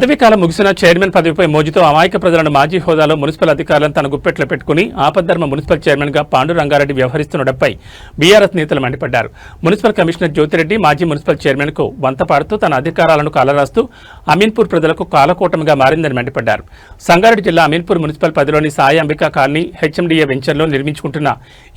పదవీకాలం ముగిసిన చైర్మన్ పదవిపై మోజుతో అమాయక ప్రజలను మాజీ హోదాలో మున్సిపల్ అధికారులను తన గుప్పెట్లో పెట్టుకుని ఆపద్ధర్మ మున్సిపల్ చైర్మన్గా పాండు రంగారెడ్డి వ్యవహరిస్తుండటంపై బీఆర్ఎస్ నేతలు మండిపడ్డారు. మున్సిపల్ కమిషనర్ జ్యోతిరెడ్డి మాజీ మున్సిపల్ చైర్మన్కు వంతపాడుతూ తన అధికారాలను కాలరాస్తూ అమీన్పూర్ ప్రజలకు కాలకూటమిగా మారిందని మండిపడ్డారు. సంగారెడ్డి జిల్లా అమీన్పూర్ మున్సిపల్ పరిధిలోని సాయి అంబికా కాలనీ హెచ్ఎండిఏ వెంచర్లో నిర్మించుకుంటున్న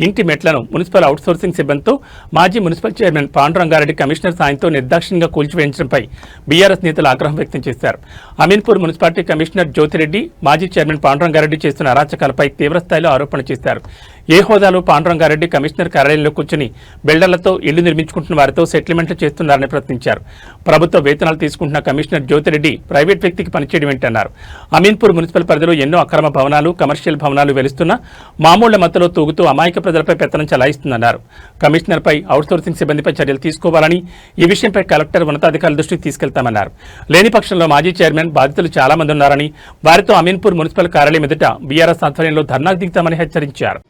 ఇంటి మెట్లను మున్సిపల్ అవుట్సోర్సింగ్ సిబ్బందితో మాజీ municipal chairman Pandu Rangareddy commissioner సాయంతో నిర్దాక్షిణ్యంగా కూల్చివేయించడంపై బీఆర్ఎస్ నేతలు ఆగ్రహం వ్యక్తం చేశారు. అమీన్పూర్ మున్సిపాలిటీ కమిషనర్ జ్యోతిరెడ్డి మాజీ చైర్మన్ పాండురంగారెడ్డి చేస్తున్న అరాచకాలపై తీవ్రస్థాయిలో ఆరోపణ చేశారు. ఏ హోదాలో పాండురంగారెడ్డి కమిషనర్ కార్యాలయంలో కూర్చుని బిల్డర్లతో ఇళ్ళు నిర్మించుకుంటున్న వారితో సెటిల్మెంట్లు చేస్తున్నారని ప్రశ్నించారు. ప్రభుత్వ వేతనాలు తీసుకుంటున్న కమిషనర్ జ్యోతిరెడ్డి ప్రైవేట్ వ్యక్తికి పనిచేయడం ఏంటన్నారు. అమీన్పూర్ మున్సిపల్ పరిధిలో ఎన్నో అక్రమ భవనాలు కమర్షియల్ భవనాలు వెలుస్తున్నా మామూళ్ళ మత్తులో తూగుతూ అమాయక ప్రజలపై పెత్తనం చలాయిస్తుందన్నారు. కమిషనర్పై అవుట్సోర్సింగ్ సిబ్బందిపై చర్యలు తీసుకోవాలని ఈ విషయంపై కలెక్టర్ ఉన్నతాధికారుల దృష్టికి తీసుకెళ్తామన్నారు. లేని పక్షంలో మాజీ చైర్మన్ బాధితులు చాలా మంది ఉన్నారని వారితో అమీన్పూర్ మున్సిపల్ కార్యాలయం ఎదుట బీఆర్ఎస్ ఆధ్వర్యంలో ధర్నాకు దిగుతామని హెచ్చరించారు.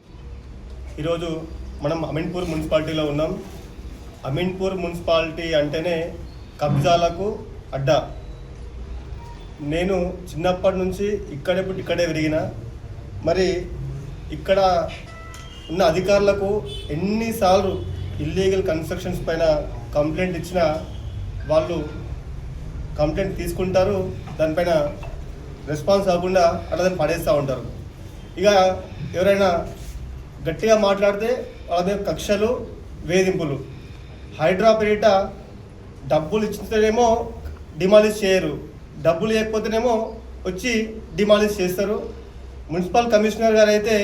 ఈరోజు మనం అమీన్పూర్ మున్సిపాలిటీలో ఉన్నాం. అమీన్పూర్ మున్సిపాలిటీ అంటేనే కబ్జాలకు అడ్డా. నేను చిన్నప్పటి నుంచి ఇక్కడే పుట్టి ఇక్కడే పెరిగిన. మరి ఇక్కడ ఉన్న అధికారులకు ఎన్నిసార్లు ఇల్లీగల్ కన్స్ట్రక్షన్స్ పైన కంప్లైంట్ ఇచ్చినా వాళ్ళు కంప్లైంట్ తీసుకుంటారు. దానిపైన రెస్పాన్స్ అవ్వకుండా అలా దాన్ని పడేస్తూ ఉంటారు. ఇక ఎవరైనా గట్టిగా మాట్లాడితే వాళ్ళ మీద కక్షలు వేధింపులు. హైడ్రా పేరిట డబ్బులు ఇచ్చితేనేమో డిమాలిష్ చేయరు. డబ్బులు లేకపోతేనేమో వచ్చి డిమాలిష్ చేస్తారు. మున్సిపల్ కమిషనర్ గారు అయితే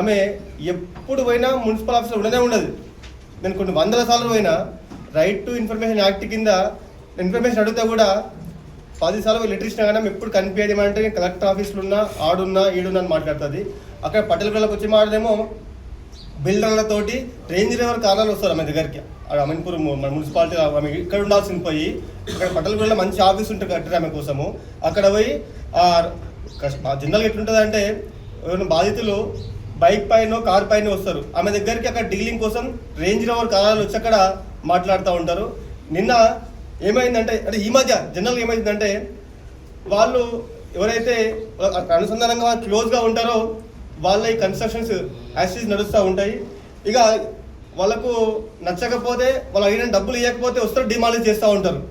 ఆమె ఎప్పుడు పోయినా మున్సిపల్ ఆఫీస్లో ఉండనే ఉండదు. నేను కొన్ని వందల సార్లు పోయినా రైట్ టు ఇన్ఫర్మేషన్ యాక్ట్ కింద ఇన్ఫర్మేషన్ అడిగితే కూడా పదిసార్లు లెటర్ ఇచ్చినా కానీ ఎప్పుడు కనిపించేది అంటే నేను కలెక్టర్ ఆఫీస్లో ఉన్నా ఆడున్నా ఈడున్నా అని మాట్లాడుతుంది. అక్కడ పట్టెలపల్లికి వచ్చి మాట్లాడేమో బిల్డర్లతోటి రేంజ్ లెవెల్ కార్యాలు వస్తారు ఆమె దగ్గరికి. ఆడ అమీన్పూర్ మున్సిపాలిటీ ఆమె ఇక్కడ ఉండాల్సింది పోయి ఇక్కడ పట్టలపల్లిలో మంచి ఆఫీస్ ఉంటుంది కట్టారు ఆమె కోసము. అక్కడ పోయి జనరల్గా ఎట్లుంటుంది అంటే బాధితులు బైక్ పైన కార్ పైన వస్తారు. ఆమె దగ్గరికి అక్కడ డీలింగ్ కోసం రేంజ్ రోవర్ కార్యాలు వచ్చి అక్కడ మాట్లాడుతూ ఉంటారు. నిన్న ఏమైందంటే అంటే ఈ మధ్య జనరల్గా ఏమైందంటే వాళ్ళు ఎవరైతే అనుసంధానంగా క్లోజ్గా ఉంటారో వాళ్ళ ఈ కన్స్ట్రక్షన్స్ యాక్సిస్ నడుస్తూ ఉంటాయి. ఇక వాళ్ళకు నచ్చకపోతే వాళ్ళు అయిన డబ్బులు ఇవ్వకపోతే వస్తారు డిమాలిష్ చేస్తూ ఉంటారు.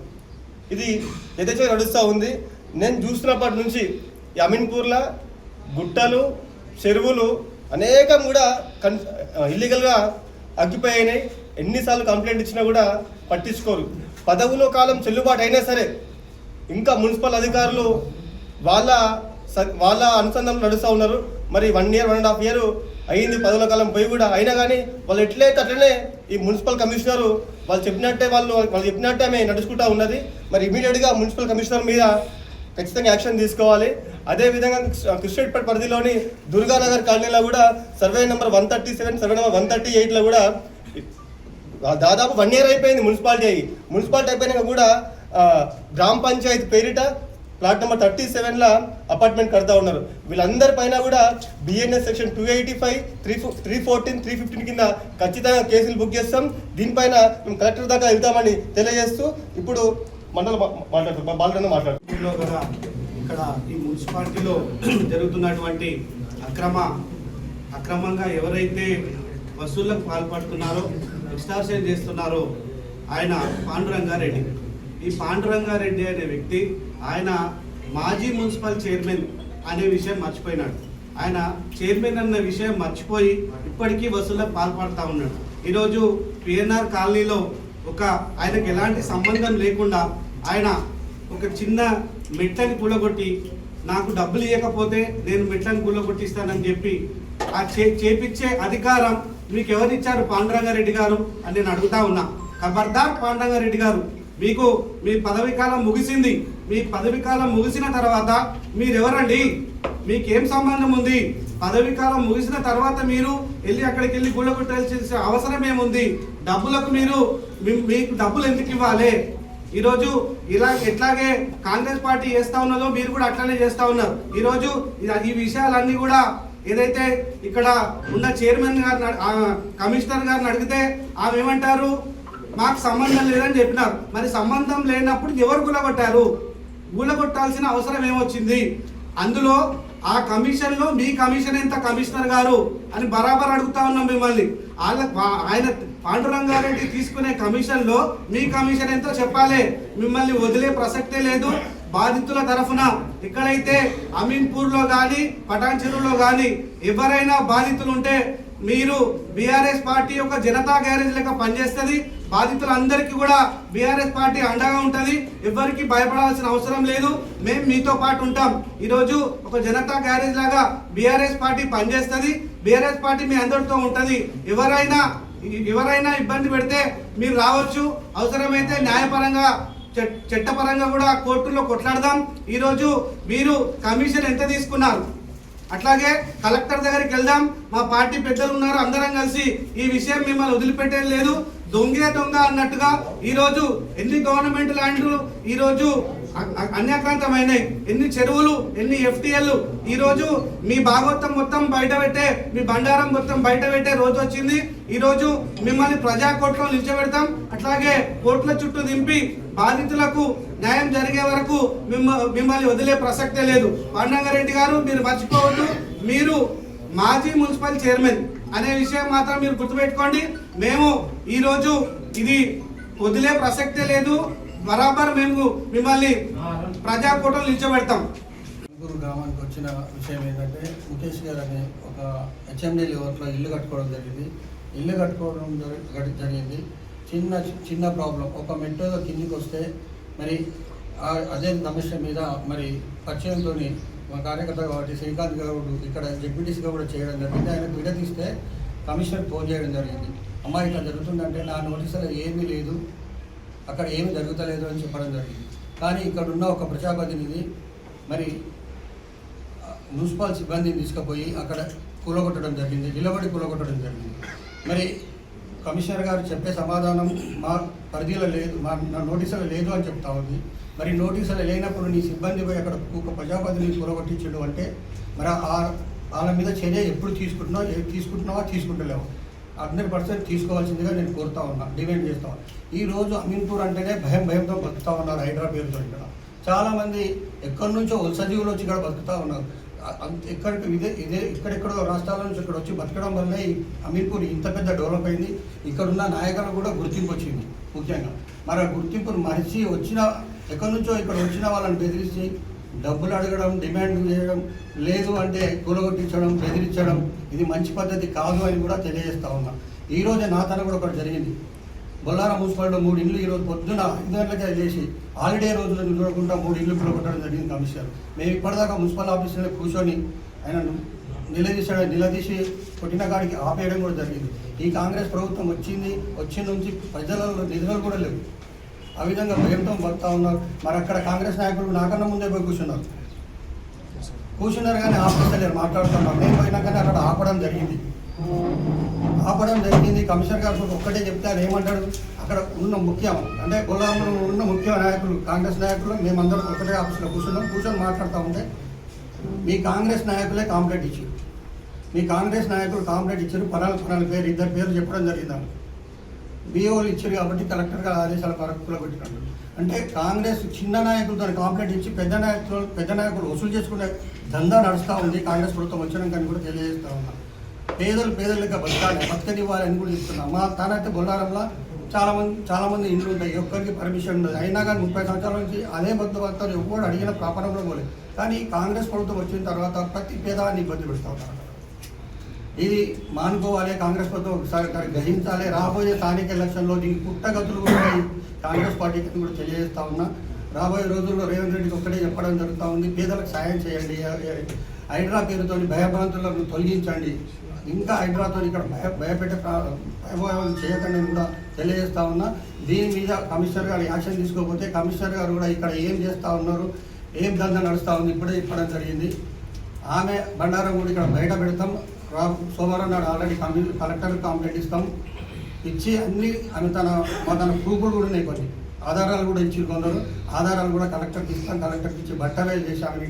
ఇది యథేచ్ఛగా నడుస్తూ ఉంది. నేను చూస్తున్నప్పటి నుంచి అమీన్పూర్లో గుట్టలు చెరువులు అనేకం కూడా కన్ ఇల్లీగల్గా అగ్గిపోయినాయి ఎన్నిసార్లు కంప్లైంట్ ఇచ్చినా కూడా పట్టించుకోరు. పదవులో కాలం చెల్లుబాటు అయినా సరే ఇంకా మున్సిపల్ అధికారులు వాళ్ళ స- వాళ్ళ అనుసంధానం నడుస్తూ ఉన్నారు. మరి one year one and half year అయింది పదవుల కాలం పోయి కూడా అయినా కానీ వాళ్ళు ఎట్లయితే అట్లనే ఈ మున్సిపల్ కమిషనరు వాళ్ళు చెప్పినట్టే వాళ్ళు వాళ్ళు చెప్పినట్టే ఆమె నడుచుకుంటా ఉన్నది. మరి ఇమీడియట్గా మున్సిపల్ కమిషనర్ మీద ఖచ్చితంగా యాక్షన్ తీసుకోవాలి. అదేవిధంగా కృష్ణపేట పరిధిలోని దుర్గానగర్ కాలనీలో కూడా survey number one thirty seven survey number one thirty ఎయిట్లో కూడా దాదాపు వన్ ఇయర్ అయిపోయింది మున్సిపాలిటీ అయ్యి. మున్సిపాలిటీ అయిపోయినాక కూడా గ్రామ పంచాయతీ పేరిట ప్లాట్ నెంబర్ థర్టీ సెవెన్లో అపార్ట్మెంట్ కడతా ఉన్నారు. వీళ్ళందరి పైన కూడా BNS section two eighty five three three fourteen three fifteen కింద ఖచ్చితంగా కేసులు బుక్ చేస్తాం. దీనిపైన మేము కలెక్టర్ దాకా వెళ్తామని తెలియజేస్తూ ఇప్పుడు మండల మాట్లాడుతాం బాలరన్న మాట్లాడుతున్నాం లో కూడా ఇక్కడ ఈ మున్సిపాలిటీలో జరుగుతున్నటువంటి అక్రమ అక్రమంగా ఎవరైతే వసూళ్ళకు పాల్పడుతున్నారో ఎక్స్టార్షన్ చేస్తున్నారో ఆయన పాండురంగారెడ్డి. ఈ పాండురంగారెడ్డి అనే వ్యక్తి ఆయన మాజీ మున్సిపల్ చైర్మన్ అనే విషయం మర్చిపోయినాడు. ఆయన చైర్మన్ అన్న విషయం మర్చిపోయి ఇప్పటికీ బస్సులో పాల్పడుతూ ఉన్నాడు. ఈరోజు పిఎన్ఆర్ కాలనీలో ఒక ఆయనకు ఎలాంటి సంబంధం లేకుండా ఆయన ఒక చిన్న మెట్లని కూలగొట్టి నాకు డబ్బులు ఇవ్వకపోతే నేను మెట్లను కూలగొట్టిస్తానని చెప్పి ఆ చే చేపించే అధికారం మీకు ఎవరిచ్చారు పాండురంగారెడ్డి గారు? అని నేను అడుగుతా ఉన్నా. ఖబర్దార్ పాండురంగారెడ్డి గారు మీకు మీ పదవి కాలం ముగిసింది. మీ పదవి కాలం ముగిసిన తర్వాత మీరెవరండి? మీకేం సంబంధం ఉంది? పదవి కాలం ముగిసిన తర్వాత మీరు వెళ్ళి అక్కడికి వెళ్ళి గుళ్ళ కొట్టాల్సిన అవసరం ఏముంది? డబ్బులకు మీరు మీ- మీకు డబ్బులు ఎందుకు ఇవ్వాలి? ఈరోజు ఇలా ఎట్లాగే కాంగ్రెస్ పార్టీ చేస్తా ఉన్నదో మీరు కూడా అట్లానే చేస్తా ఉన్నారు. ఈరోజు ఈ విషయాలన్నీ కూడా ఏదైతే ఇక్కడ ఉన్న చైర్మన్ గారిని కమిషనర్ గారిని అడిగితే ఆమె ఏమంటారు? మాకు సంబంధం లేదని చెప్పినారు. మరి సంబంధం లేనప్పుడు ఎవరు గులగొట్టారు? గులగొట్టాల్సిన అవసరం ఏమొచ్చింది? అందులో ఆ కమిషన్లో మీ కమిషన్ ఎంత కమిషనర్ గారు అని బరాబర్ అడుగుతా ఉన్నాం మిమ్మల్ని. వాళ్ళ ఆయన పాండురంగారెడ్డి తీసుకునే కమిషన్లో మీ కమిషన్ ఎంతో చెప్పాలి. మిమ్మల్ని వదిలే ప్రసక్తే లేదు. బాధితుల తరఫున ఎక్కడైతే అమీన్పూర్లో కానీ పటాన్ చెరువులో కానీ ఎవరైనా బాధితులు ఉంటే మీరు బీఆర్ఎస్ పార్టీ యొక్క జనతా గ్యారేజ్ లెక్క పనిచేస్తుంది. బాధితులందరికీ కూడా బీఆర్ఎస్ పార్టీ అండగా ఉంటుంది. ఎవరికి భయపడాల్సిన అవసరం లేదు. మేము మీతో పాటు ఉంటాం. ఈరోజు ఒక జనతా గ్యారేజ్ లాగా బీఆర్ఎస్ పార్టీ పనిచేస్తుంది. బీఆర్ఎస్ పార్టీ మీ అందరితో ఉంటుంది. ఎవరైనా ఎవరైనా ఇబ్బంది పెడితే మీరు రావచ్చు. అవసరమైతే న్యాయపరంగా చట్టపరంగా కూడా కోర్టులో కొట్లాడదాం. ఈరోజు మీరు కమిషన్ ఎంత తీసుకున్నారు? అట్లాగే కలెక్టర్ దగ్గరికి వెళ్దాం. మా పార్టీ పెద్దలు ఉన్నారు అందరం కలిసి ఈ విషయం మిమ్మల్ని వదిలిపెట్టేది లేదు. దొంగే దొంగ అన్నట్టుగా ఈరోజు ఎన్ని గవర్నమెంట్ ల్యాండ్లు ఈరోజు అన్యాక్రాంతమైనవి ఎన్ని చెరువులు ఎన్ని ఎఫ్టీఎల్ ఈరోజు మీ భాగవతం మొత్తం బయట పెట్టే మీ బండారం మొత్తం బయట పెట్టే రోజు వచ్చింది. ఈరోజు మిమ్మల్ని ప్రజా కోర్టులో నిల్చోబెడతాం. అట్లాగే కోర్టుల చుట్టూ దింపి బాధితులకు న్యాయం జరిగే వరకు మిమ్మల్ని వదిలే ప్రసక్తే లేదు. పండంగారెడ్డి గారు మీరు మర్చిపోవద్దు. మీరు మాజీ మున్సిపల్ చైర్మన్ అనే విషయం మాత్రం మీరు గుర్తుపెట్టుకోండి. మేము ఈరోజు ఇది వదిలే ప్రసక్తే లేదు. బరాబర్ మేము మిమ్మల్ని ప్రజా కోర్టులో నిల్చోబెడతాం. గురు గ్రామానికి వచ్చిన విషయం ఏంటంటే ముఖేష్ గారు అనే ఒక హెచ్ఎండి లెవెల్లో ఇల్లు కట్టుకోవడం జరిగింది. ఇల్లు కట్టుకోవడం జరిగింది. చిన్న చిన్న ప్రాబ్లం. ఒక మెట్రో కిందికి వస్తే మరి అదే సమస్య మీద మరి పరిచయంతో మా కార్యకర్త కాబట్టి శ్రీకాంత్ గౌడ్ ఇక్కడ జడ్పీటీసీగా కూడా చేయడం జరిగింది. ఆయన విడదీస్తే కమిషనర్ ఫోన్ చేయడం జరిగింది. అమ్మాయి ఇట్లా జరుగుతుందంటే నా నోటీసులో ఏమీ లేదు. అక్కడ ఏమీ జరుగుతలేదు అని చెప్పడం జరిగింది. కానీ ఇక్కడ ఉన్న ఒక ప్రజాప్రతినిధి మరి మున్సిపల్ సిబ్బందిని తీసుకుపోయి అక్కడ కూలగొట్టడం జరిగింది. నిలబడి కూలగొట్టడం జరిగింది. మరి కమిషనర్ గారు చెప్పే సమాధానం మా పరిధిలో లేదు మా నా నోటీసులో లేదు అని చెప్తా ఉంది. మరి నోటీసులు లేనప్పుడు నీ సిబ్బంది పోయి అక్కడ ఒక ప్రజాపతిని కూరగొట్టించడం అంటే మరి ఆ వాళ్ళ మీద చర్య ఎప్పుడు తీసుకుంటున్నావు? తీసుకుంటున్నావా? తీసుకుంటలేవు? హండ్రెడ్ పర్సెంట్ తీసుకోవాల్సిందిగా నేను కోరుతా ఉన్నా డిమాండ్ చేస్తా ఈ రోజు అమీన్పూర్ అంటేనే భయం భయంతో బతుకుతా ఉన్నారు హైదరాబాద్ ఇక్కడ. చాలామంది ఎక్కడి నుంచో వలస జీవులు వచ్చి ఇక్కడ బతుకుతా ఉన్నారు. ఎక్కడికి ఇదే ఇదే ఇక్కడెక్కడో రాష్ట్రాల నుంచి ఇక్కడ వచ్చి బతకడం వల్లే ఈ ఇంత పెద్ద డెవలప్ అయింది. ఇక్కడున్న నాయకులు కూడా గుర్తింపు వచ్చింది ముఖ్యంగా. మరి గుర్తింపును మరిచి వచ్చిన ఎక్కడి నుంచో ఇక్కడ వచ్చిన వాళ్ళని బెదిరించి డబ్బులు అడగడం డిమాండ్ చేయడం లేదు అంటే కూలగొట్టించడం బెదిరించడం ఇది మంచి పద్ధతి కాదు అని కూడా తెలియజేస్తా ఉన్నా. ఈరోజే నా తన కూడా ఒకటి జరిగింది. బొల్లార మున్సిపాలిటీలో మూడు ఇల్లు ఈరోజు పొద్దున ఐదు గంటలకే చేసి హాలిడే రోజు చూడకుండా మూడు ఇల్లు కూలగొట్టడం జరిగింది కమిషనర్. మేము ఇప్పటిదాకా మున్సిపల్ ఆఫీసులో కూర్చొని ఆయన నిలదీశాడు నిలదీసి కొట్టిన కాడికి ఆపేయడం కూడా జరిగింది. ఈ కాంగ్రెస్ ప్రభుత్వం వచ్చింది వచ్చిన నుంచి ప్రజలలో నిధులు కూడా లేవు. ఆ విధంగా భయంతో బతుకుతా ఉన్నారు. మరి అక్కడ కాంగ్రెస్ నాయకులు నాకన్నా ముందే పోయి కూర్చున్నారు. కూర్చున్నారు కానీ ఆపేస్తలేరు మాట్లాడుతున్నారు. నేను పోయినా కానీ అక్కడ ఆపడం జరిగింది. ఆపడం జరిగింది. కమిషనర్ గారు ఒక్కటే చెప్తే ఆయన ఏమంటాడు? అక్కడ ఉన్న ముఖ్యం అంటే గొల్లాంలో ఉన్న ముఖ్య నాయకులు కాంగ్రెస్ నాయకులు మేమందరం ఒక్కటే ఆఫీస్లో కూర్చున్నాం. కూర్చొని మాట్లాడుతూ ఉంటే మీ కాంగ్రెస్ నాయకులే కాంప్లైంట్ ఇచ్చారు. మీ కాంగ్రెస్ నాయకులు కాంప్లైంట్ ఇచ్చారు. పరాల పరాల పేరు ఇద్దరు పేరు చెప్పడం జరిగింది వాళ్ళు. బిఓలు ఇచ్చారు కాబట్టి కలెక్టర్ గారు ఆదేశాల పరకులో పెట్టినట్టు అంటే కాంగ్రెస్ చిన్న నాయకులతో కాంప్లైంట్ ఇచ్చి పెద్ద నాయకులు పెద్ద నాయకులు వసూలు చేసుకునే దందా నడుస్తూ ఉంది. కాంగ్రెస్ ప్రభుత్వం వచ్చినాక కూడా తెలియజేస్తా ఉన్నాను పేదలు పేదలుగా బతకాలి బతకనివ్వాలని కూడా చెప్తున్నాం. మా తానైతే బొల్లారంలో చాలామంది చాలామంది ఇండ్లు ఉంటాయి. ఒక్కరికి పర్మిషన్ ఉండదు. అయినా కానీ ముప్పై సంవత్సరాల నుంచి అదే బతుకు బతారు ఎవరు అడిగిన ప్రాపణ కూడా పోలేదు కానీ కాంగ్రెస్ ప్రభుత్వం వచ్చిన తర్వాత ప్రతి పేదాన్ని ఇబ్బంది పెడతా ఉంటారు. ఇది మానుకోవాలి. కాంగ్రెస్ ప్రభుత్వం ఒకసారి గ్రహించాలి. రాబోయే స్థానిక ఎలక్షన్లో దీనికి పుట్టగతులు కూడా ఉన్నాయి. కాంగ్రెస్ పార్టీకి కూడా తెలియజేస్తా ఉన్నా. రాబోయే రోజుల్లో రేవంత్ రెడ్డికి ఒక్కటే చెప్పడం జరుగుతూ ఉంది. పేదలకు సాయం చేయండి. హైడ్రా పేరుతో భయభ్రాంతులను తొలగించండి. ఇంకా హైడ్రాతో ఇక్కడ భయ భయపెట్టే ప్రా- చేయకండి కూడా తెలియజేస్తా ఉన్నా. దీని మీద కమిషనర్ గారు యాక్షన్ తీసుకోకపోతే కమిషనర్ గారు కూడా ఇక్కడ ఏం చేస్తూ ఉన్నారు ఏం దందా నడుస్తూ ఉంది ఇప్పుడే ఇప్పడం జరిగింది. ఆమె బండారం కూడా ఇక్కడ బయట పెడతాం. రా సోమవారం నాడు ఆల్రెడీ కమి కలెక్టర్ కంప్లైంట్ ఇస్తాం. ఇచ్చి అన్ని ఆమె తన తన ప్రూఫ్లు కూడా ఉన్నాయి కొన్ని. ఆధారాలు కూడా ఇచ్చి కొందరు. ఆధారాలు కూడా కలెక్టర్కి ఇస్తాం కలెక్టర్కి ఇచ్చి బట్టవేలు చేసి ఆమె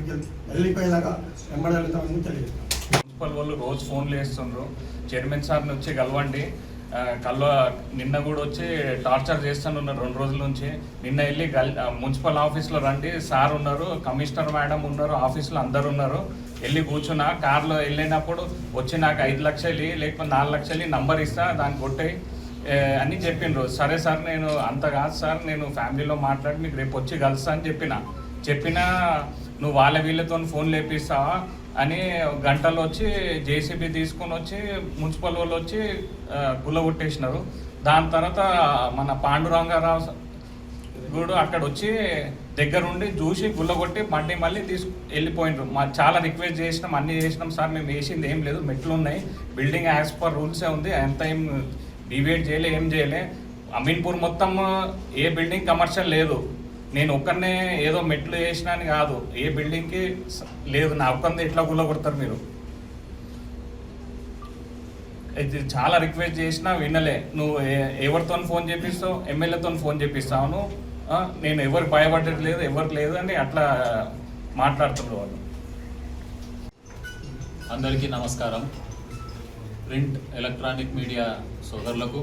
వెళ్ళిపోయేలాగా వెంబడెళ్తామని తెలియజేస్తాం. మున్సిపల్ వాళ్ళు రోజు ఫోన్లు వేస్తుండ్రు చైర్మన్ సార్ని వచ్చి కలవండి. కల్వ నిన్న కూడా వచ్చి టార్చర్ చేస్తానున్నారు రెండు రోజుల నుంచి. నిన్న వెళ్ళి గల్ మున్సిపల్ ఆఫీస్లో రండి. సార్ ఉన్నారు కమిషనర్ మేడం ఉన్నారు ఆఫీస్లో అందరు ఉన్నారు. వెళ్ళి కూర్చున్నా కార్లో వెళ్ళినప్పుడు వచ్చి నాకు ఐదు లక్షలు లేకపోతే నాలుగు లక్షలు నంబర్ ఇస్తా దాన్ని కొట్టాయి. అని చెప్పిండ్రు సరే సార్ నేను అంత కాదు సార్ నేను ఫ్యామిలీలో మాట్లాడి మీకు రేపు వచ్చి కలుస్తా అని చెప్పిన. చెప్పినా నువ్వు వాళ్ళ వీళ్ళతో ఫోన్ లేపిస్తావా అని గంటలో వచ్చి జేసీబీ తీసుకొని వచ్చి మున్సిపల్ వాళ్ళు వచ్చి గుల్లగొట్టేసినారు దాని తర్వాత మన పాండురంగారావు గుడు అక్కడ వచ్చి దగ్గరుండి చూసి గుల్లగొట్టి మళ్ళీ మళ్ళీ తీసుకు వెళ్ళిపోయినారు. మా చాలా రిక్వెస్ట్ చేసినాం అన్ని చేసినాం సార్ మేము వేసింది ఏం లేదు. మెట్లు ఉన్నాయి. బిల్డింగ్ యాజ్ పర్ రూల్సే ఉంది. అంత ఏం డిబేట్ చేయలే ఏం చేయలే. అమీన్పూర్ మొత్తం ఏ బిల్డింగ్ కమర్షియల్ లేదు. నేను ఒక్కనే ఏదో మెట్లు వేసినా అని కాదు. ఏ బిల్డింగ్కి లేదు. నా ఒక్కంది ఎట్లా గుల్ల కొడతారు మీరు? ఇది చాలా రిక్వెస్ట్ చేసినా వినలే. నువ్వు ఎవరితో ఫోన్ చేపిస్తావు? ఎమ్మెల్యేతో ఫోన్ చేపిస్తావును నేను ఎవరికి భయపడేది లేదు ఎవరికి లేదు అని అట్లా మాట్లాడుతున్నారు వాళ్ళు. అందరికీ నమస్కారం. ప్రింట్ ఎలక్ట్రానిక్ మీడియా సోదరులకు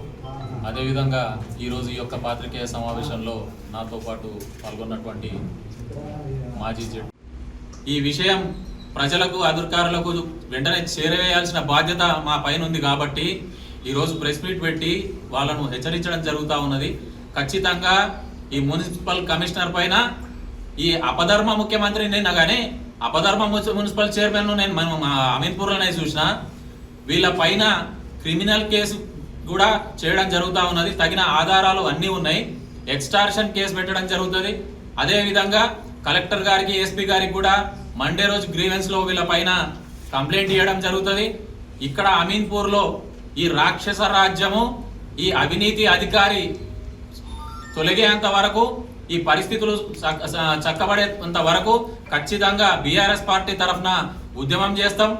అదేవిధంగా ఈరోజు ఈ యొక్క పాత్రికేయ సమావేశంలో నాతో పాటు పాల్గొన్నటువంటి మాజీ జడ్. ఈ విషయం ప్రజలకు అధికారులకు వెంటనే చేరవేయాల్సిన బాధ్యత మా పైన ఉంది కాబట్టి ఈరోజు ప్రెస్ మీట్ పెట్టి వాళ్ళను హెచ్చరించడం జరుగుతూ ఉన్నది. ఖచ్చితంగా ఈ మున్సిపల్ కమిషనర్ పైన ఈ అపధర్మ ముఖ్యమంత్రి నిన్న కానీ అపధర్మ మున్సిపల్ చైర్మన్ నేను మనం మా అమీన్పూర్లోనే చూసిన వీళ్ళ పైన క్రిమినల్ కేసు కూడా చేయడం జరుగుతూ ఉన్నది. తగిన ఆధారాలు అన్నీ ఉన్నాయి. ఎక్స్టార్షన్ కేసు పెట్టడం జరుగుతుంది. అదేవిధంగా కలెక్టర్ గారికి ఎస్పీ గారికి కూడా మండే రోజు గ్రీవెన్స్లో వీళ్ళ పైన కంప్లైంట్ ఇవ్వడం జరుగుతుంది. ఇక్కడ అమీన్పూర్లో ఈ రాక్షస రాజ్యము ఈ అవినీతి అధికారి తొలగేంత వరకు ఈ పరిస్థితులు చక్కబడేంత వరకు ఖచ్చితంగా బీఆర్ఎస్ పార్టీ తరఫున ఉద్యమం చేస్తాం.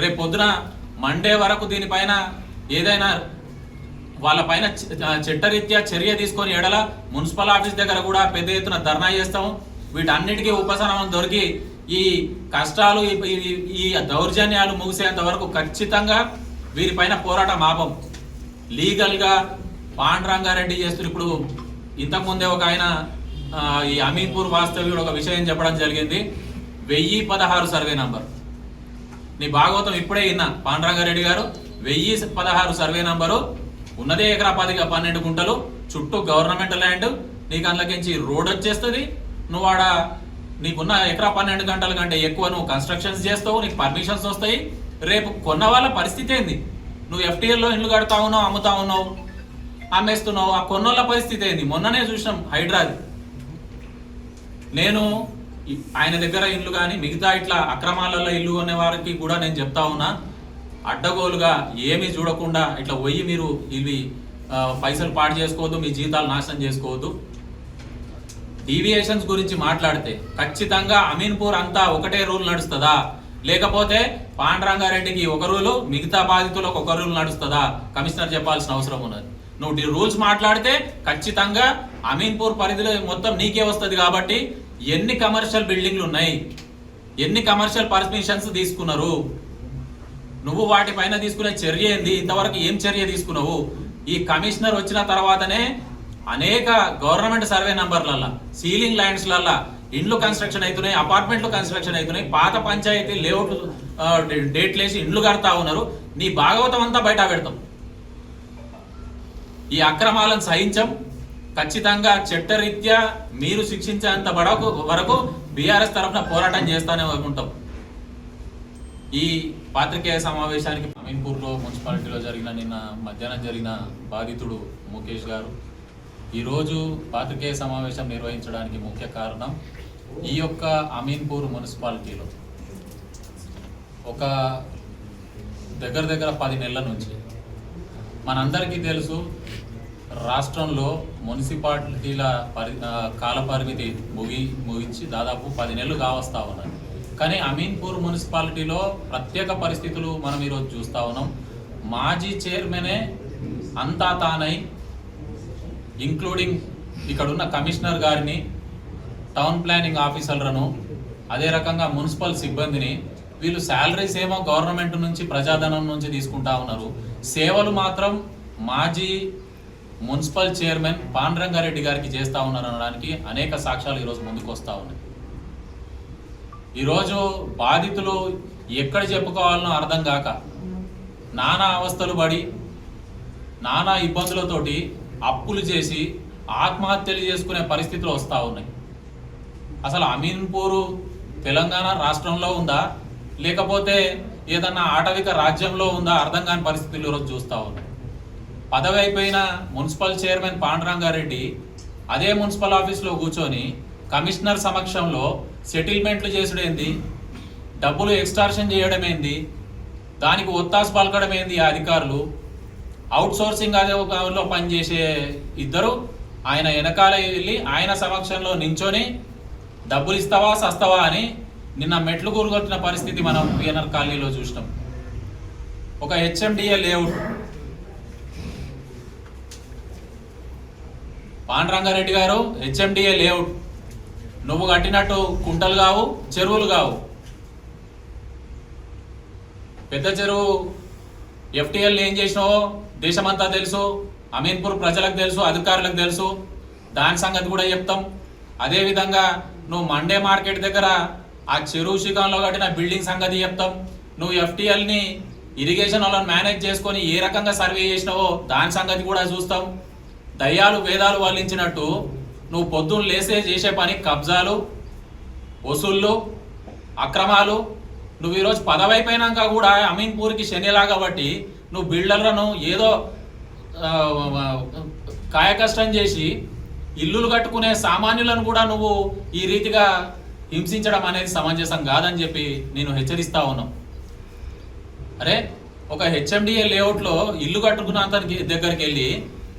రేపు పొద్దున మండే వరకు దీనిపైన ఏదైనా వాళ్ళ పైన చట్టరీత్యా చర్య తీసుకొని ఎడల మున్సిపల్ ఆఫీస్ దగ్గర కూడా పెద్ద ఎత్తున ధర్నా చేస్తాం వీటన్నిటికీ ఉపశమనం దొరికి ఈ కష్టాలు ఈ- ఈ- దౌర్జన్యాలు ముగిసేంత వరకు ఖచ్చితంగా వీరిపైన పోరాటం ఆపం. లీగల్గా పాండురంగారెడ్డి చేస్తున్న ఇప్పుడు ఇంతకుముందే ఒక ఆయన ఈ అమీర్పూర్ వాస్తవ్యుడు ఒక విషయం చెప్పడం జరిగింది. వెయ్యి పదహారు సర్వే నంబర్. నీ భాగవతం ఇప్పుడే విన్నా. పాండురంగారెడ్డి గారు వెయ్యి పదహారు సర్వే నంబరు ఉన్నదే ఎకరా పది పన్నెండు గుంటలు చుట్టూ గవర్నమెంట్ ల్యాండ్ నీకు అందులోకించి రోడ్ వచ్చేస్తుంది. నువ్వు ఆడ నీకున్న ఎకరా పన్నెండు గంటల కంటే ఎక్కువ నువ్వు కన్స్ట్రక్షన్స్ చేస్తావు నీకు పర్మిషన్స్ వస్తాయి. రేపు కొన్న వాళ్ళ పరిస్థితి ఏంది? నువ్వు ఎఫ్టీఎల్లో ఇల్లు కడతా ఉన్నావు అమ్ముతా ఉన్నావు అమ్మేస్తున్నావు. ఆ కొన్నోళ్ళ పరిస్థితి ఏంది? మొన్ననే చూసినాం హైడ్రాది. నేను ఆయన దగ్గర ఇల్లు కానీ మిగతా ఇట్లా అక్రమాలలో ఇల్లు కొనే వారికి కూడా నేను చెప్తా ఉన్నా అడ్డగోలుగా ఏమీ చూడకుండా ఇట్లా పోయి మీరు ఇవి పైసలు పాడు చేసుకోవద్దు మీ జీతాలు నాశనం చేసుకోవద్దు. డీవియేషన్స్ గురించి మాట్లాడితే ఖచ్చితంగా అమీన్పూర్ అంతా ఒకటే రూల్ నడుస్తుందా? లేకపోతే పాండరంగారెడ్డికి ఒక రూలు మిగతా బాధితులకు ఒక రూల్ నడుస్తుందా? కమిషనర్ చెప్పాల్సిన అవసరం ఉన్నది. నువ్వు రూల్స్ మాట్లాడితే ఖచ్చితంగా అమీన్పూర్ పరిధిలో మొత్తం నీకే వస్తుంది కాబట్టి ఎన్ని కమర్షియల్ బిల్డింగ్లు ఉన్నాయి? ఎన్ని కమర్షియల్ పర్మిషన్స్ తీసుకున్నారు? నువ్వు వాటిపైన తీసుకునే చర్య ఏంది? ఇంతవరకు ఏం చర్య తీసుకున్నావు? ఈ కమిషనర్ వచ్చిన తర్వాతనే అనేక గవర్నమెంట్ సర్వే నంబర్లల్లా సీలింగ్ ల్యాండ్స్లల్లా ఇండ్లు కన్స్ట్రక్షన్ అవుతున్నాయి అపార్ట్మెంట్లు కన్స్ట్రక్షన్ అవుతున్నాయి పాత పంచాయతీ లేఅవుట్ డేట్లు వేసి ఇండ్లు కడతా ఉన్నారు. నీ భాగవతం అంతా బయట పెడతాం. ఈ అక్రమాలను సహించం. ఖచ్చితంగా చట్టరీత్యా మీరు శిక్షించేంత వరకు వరకు బీఆర్ఎస్ తరఫున పోరాటం చేస్తానే ఉంటాం ఈ పాత్రికేయ సమావేశానికి అమీన్పూర్లో మున్సిపాలిటీలో జరిగిన నిన్న మధ్యాహ్నం జరిగిన బాధితుడు ముఖేష్ గారు. ఈరోజు పాత్రికేయ సమావేశం నిర్వహించడానికి ముఖ్య కారణం ఈ యొక్క అమీన్పూర్ మున్సిపాలిటీలో. ఒక దగ్గర దగ్గర పది నెలల నుంచి మనందరికీ తెలుసు రాష్ట్రంలో మున్సిపాలిటీల పరి కాలపరిమితి కాల పరిమితి ముగి ముగించి దాదాపు పది నెలలు కావస్తా ఉన్నాయి కానీ అమీన్పూర్ మున్సిపాలిటీలో ప్రత్యేక పరిస్థితులు మనం ఈరోజు చూస్తా ఉన్నాం. మాజీ చైర్మనే అంతా తానై ఇంక్లూడింగ్ ఇక్కడున్న కమిషనర్ గారిని టౌన్ ప్లానింగ్ ఆఫీసర్లను అదే రకంగా మున్సిపల్ సిబ్బందిని వీళ్ళు శాలరీస్ ఏమో గవర్నమెంట్ నుంచి ప్రజాధనం నుంచి తీసుకుంటా ఉన్నారు. సేవలు మాత్రం మాజీ మున్సిపల్ చైర్మన్ పాండరంగారెడ్డి గారికి చేస్తూ ఉన్నారు అనడానికి అనేక సాక్ష్యాలు ఈరోజు ముందుకు వస్తూ ఉన్నాయి. ఈరోజు బాధితులు ఎక్కడ చెప్పుకోవాలనో అర్థం కాక నానా అవస్థలు పడి నానా ఇబ్బందులతోటి అప్పులు చేసి ఆత్మహత్యలు చేసుకునే పరిస్థితులు వస్తూ ఉన్నాయి. అసలు అమీన్పూరు తెలంగాణ రాష్ట్రంలో ఉందా? లేకపోతే ఏదన్నా ఆటవిక రాజ్యంలో ఉందా? అర్థం కాని పరిస్థితులు ఈరోజు చూస్తూ ఉన్నాయి. పదవి అయిపోయిన మున్సిపల్ చైర్మన్ పాండురంగారెడ్డి అదే మున్సిపల్ ఆఫీస్లో కూర్చొని కమిషనర్ సమక్షంలో సెటిల్మెంట్లు చేసుడేంది డబ్బులు ఎక్స్టార్షన్ చేయడమేంది దానికి ఒత్తాసు పలకడమేంది ఆ అధికారులు? అవుట్సోర్సింగ్ అదే లో పనిచేసే ఇద్దరు ఆయన వెనకాల వెళ్ళి ఆయన సమక్షంలో నించొని డబ్బులు ఇస్తావా సస్తావా అని నిన్న మెట్లు కూరుగొట్టిన పరిస్థితి మనం పిఎన్ఆర్ కాలనీలో చూసినాం. ఒక హెచ్ఎండిఏ లేఅవుట్ పాండరంగారెడ్డి గారు హెచ్ఎండిఏ లేఅవుట్. నువ్వు కట్టినట్టు కుంటలు కావు చెరువులు కావు. పెద్ద చెరువు ఎఫ్టీఎల్ ఏం చేసినావో దేశమంతా తెలుసు అమీన్పూర్ ప్రజలకు తెలుసు అధికారులకు తెలుసు. దాని సంగతి కూడా చెప్తాం. అదేవిధంగా నువ్వు మండే మార్కెట్ దగ్గర ఆ చెరువు శిఖంలో కట్టిన బిల్డింగ్ సంగతి చెప్తాం. నువ్వు ఎఫ్టీఎల్ని ఇరిగేషన్ వాళ్ళని మేనేజ్ చేసుకొని ఏ రకంగా సర్వే చేసినావో దాని సంగతి కూడా చూస్తాం. దయ్యాలు వేదాలు వల్లించినట్టు నువ్వు పొద్దున్న లేసే చేసే పని కబ్జాలు వసూళ్ళు అక్రమాలు. నువ్వు ఈరోజు పదవైపోయినాక కూడా అమీన్పూర్కి శనిలా కాబట్టి నువ్వు బిల్డర్లను ఏదో కాయకష్టం చేసి ఇల్లులు కట్టుకునే సామాన్యులను కూడా నువ్వు ఈ రీతిగా హింసించడం అనేది సమంజసం కాదని చెప్పి నేను హెచ్చరిస్తా ఉన్నాను అరే ఒక హెచ్ఎండిఏ లేఅవుట్లో ఇల్లు కట్టుకున్న అతనికి దగ్గరికి వెళ్ళి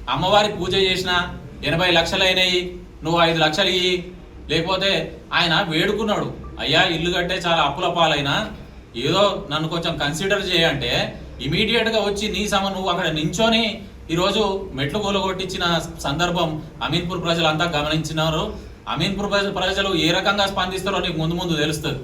అమ్మవారి పూజ చేసిన ఎనభై లక్షలు అయినాయి నువ్వు ఐదు లక్షలు ఇయ్యి. లేకపోతే ఆయన వేడుకున్నాడు అయ్యా ఇల్లు కట్టే చాలా అప్పుల పాలైనా ఏదో నన్ను కొంచెం కన్సిడర్ చేయంటే ఇమీడియట్గా వచ్చి నీ సమ నువ్వు అక్కడ నించొని ఈరోజు మెట్లు కూలగొట్టించిన సందర్భం అమీన్పూర్ ప్రజలంతా గమనించినారు. అమీన్పూర్ ప్రజ- ప్రజలు ఏ రకంగా స్పందిస్తారో నీకు ముందు ముందు తెలుస్తుంది.